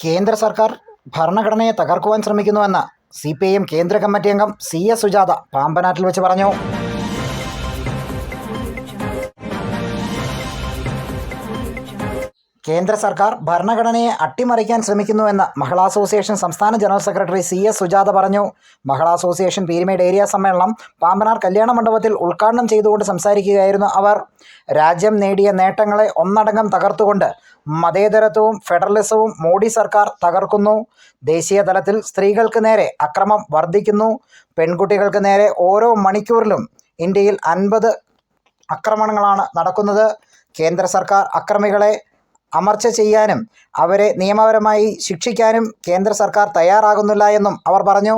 കേന്ദ്ര സർക്കാർ ഭരണഘടനയെ തകർക്കുവാൻ ശ്രമിക്കുന്നുവെന്ന് സി പി ഐ എം കേന്ദ്ര കമ്മിറ്റി അംഗം സി എസ് സുജാത പാമ്പനാട്ടിൽ വെച്ച് പറഞ്ഞു. കേന്ദ്ര സർക്കാർ ഭരണഘടനയെ അട്ടിമറിക്കാൻ ശ്രമിക്കുന്നുവെന്ന് മഹിളാ അസോസിയേഷൻ സംസ്ഥാന general secretary C S Sujatha പറഞ്ഞു. മഹിളാ അസോസിയേഷൻ പീരുമേട് ഏരിയ സമ്മേളനം പാമ്പനാർ കല്യാണ മണ്ഡപത്തിൽ ഉദ്ഘാടനം ചെയ്തുകൊണ്ട് സംസാരിക്കുകയായിരുന്നു അവർ. രാജ്യം നേടിയ നേട്ടങ്ങളെ ഒന്നടങ്കം തകർത്തുകൊണ്ട് മതേതരത്വവും ഫെഡറലിസവും മോഡി സർക്കാർ തകർക്കുന്നു. ദേശീയ തലത്തിൽ സ്ത്രീകൾക്ക് നേരെ അക്രമം വർദ്ധിക്കുന്നു. പെൺകുട്ടികൾക്ക് നേരെ ഓരോ മണിക്കൂറിലും ഇന്ത്യയിൽ അൻപത് ആക്രമണങ്ങളാണ് നടക്കുന്നത്. കേന്ദ്ര സർക്കാർ അക്രമികളെ അമർച്ച ചെയ്യാനും അവരെ നിയമപരമായി ശിക്ഷിക്കാനും കേന്ദ്ര സർക്കാർ തയ്യാറാകുന്നില്ല എന്നും അവർ പറഞ്ഞു.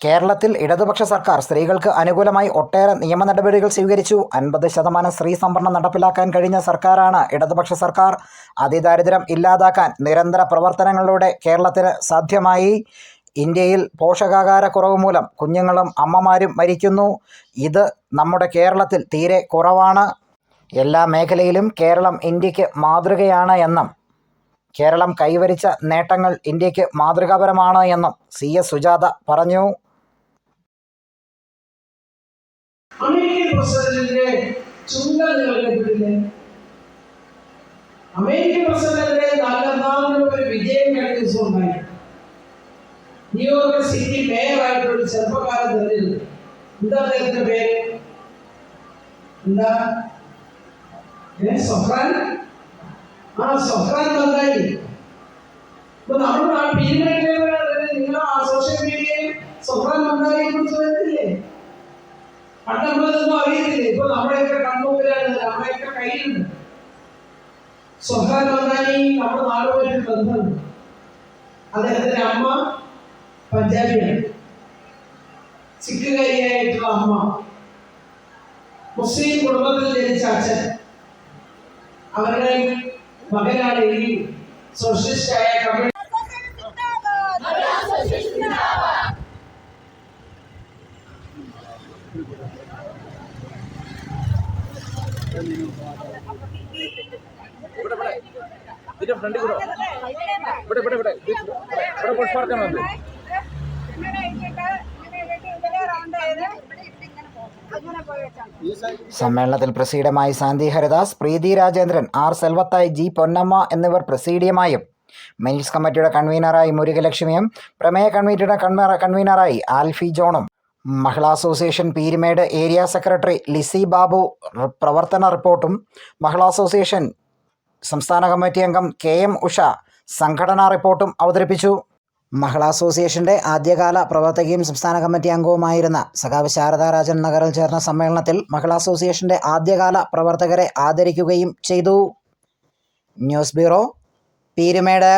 കേരളത്തിൽ ഇടതുപക്ഷ സർക്കാർ സ്ത്രീകൾക്ക് അനുകൂലമായി ഒട്ടേറെ നിയമ നടപടികൾ സ്വീകരിച്ചു. അൻപത് ശതമാനം സ്ത്രീ സംവരണം നടപ്പിലാക്കാൻ കഴിഞ്ഞ സർക്കാരാണ് ഇടതുപക്ഷ സർക്കാർ. അതിദാരിദ്ര്യം ഇല്ലാതാക്കാൻ നിരന്തര പ്രവർത്തനങ്ങളിലൂടെ കേരളത്തിന് സാധ്യമായി. ഇന്ത്യയിൽ പോഷകാഹാരക്കുറവ് മൂലം കുഞ്ഞുങ്ങളും അമ്മമാരും മരിക്കുന്നു. ഇത് നമ്മുടെ കേരളത്തിൽ തീരെ കുറവാണ്. എല്ലാ മേഖലയിലും കേരളം ഇന്ത്യയ്ക്ക് മാതൃകയാണ് എന്നും കേരളം കൈവരിച്ച നേട്ടങ്ങൾ ഇന്ത്യയ്ക്ക് മാതൃകാപരമാണ് എന്നും സി എസ് സുജാത പറഞ്ഞു. അമേരിക്കൻ പ്രസിഡന്റിന്റെ ചുണ്ടൽ നിങ്ങൾ അമേരിക്കൻ പ്രസിഡന്റിന്റെ നാലെന്നാളിന് ഒരു വിജയം കഴിഞ്ഞ ദിവസം ഉണ്ടായി. ന്യൂയോർക്ക് സിറ്റി മേയറായിട്ടുള്ള ഒരു ചെറുപ്പക്കാരൻ തെരഞ്ഞെടുത്തു എന്താ അദ്ദേഹത്തിന്റെ പേര്? എന്താ? സൊഹ്റാൻ? ആ സഫ്രാൻ ബന്ദാരി അപ്പൊ നമ്മുടെ ആ പീരിമേഡിലെ നിങ്ങൾ ആ സോഷ്യൽ മീഡിയയിൽ സഫ്രാൻ ബന്ദാരിയെ കുറിച്ച് വരുന്നില്ലേ പണ്ട് നമ്മളതൊന്നും അറിയത്തില്ല? ഇപ്പൊ നമ്മുടെയൊക്കെ കൺമുമ്പിലാണ് നമ്മുടെയൊക്കെ കയ്യിലുണ്ട്. സഫ്രാൻ മന്ദാനി നമ്മുടെ നാടുമായിട്ട് ബന്ധമുണ്ട്. അദ്ദേഹത്തിന്റെ അമ്മ പഞ്ചാബിയാണ്. സിഖുകാരിയായിട്ടുള്ള അമ്മ. മുസ്ലിം കുടുംബത്തിൽ ജനിച്ച അച്ഛൻ. അവരുടെ മകനാണ് ഈ സോഷ്യലിസ്റ്റായ കമ്മ്യൂണിസ്റ്റ് ഇതിന്റെ ഫ്രണ്ടിൽ കൂടെ. ഇവിടെ ഇവിടെ ഇവിടെ. ഇവിടെ പുഷ്പാർക്കാണ് വന്നത് സമ്മേളനത്തിൽ പ്രസീഡമായി സാന്തി ഹരിദാസ് പ്രീതി രാജേന്ദ്രൻ ആർ സെൽവത്തായി ജി പൊന്നമ്മ എന്നിവർ പ്രസീഡിയമായും. മെയിൽസ് കമ്മിറ്റിയുടെ കൺവീനറായി മുരുകലക്ഷ്മിയും പ്രമേയ കമ്മിറ്റിയുടെ കൺവീനറായി Alphy ജോണും. Mahila association Peermade area secretary Lissy Babu പ്രവർത്തന റിപ്പോർട്ടും. മഹിളാ അസോസിയേഷൻ സംസ്ഥാന കമ്മിറ്റി അംഗം കെ എം ഉഷ സംഘടനാ റിപ്പോർട്ടും അവതരിപ്പിച്ചു. മഹിളാ അസോസിയേഷന്റെ ആദ്യകാല പ്രവർത്തകയും സംസ്ഥാന കമ്മിറ്റി അംഗവുമായിരുന്ന സഖാവ് ശാരദാരാജൻ നഗറിൽ ചേർന്ന സമ്മേളനത്തിൽ മഹിളാ അസോസിയേഷന്റെ ആദ്യകാല പ്രവർത്തകരെ ആദരിക്കുകയും ചെയ്തു. News bureau Peermade.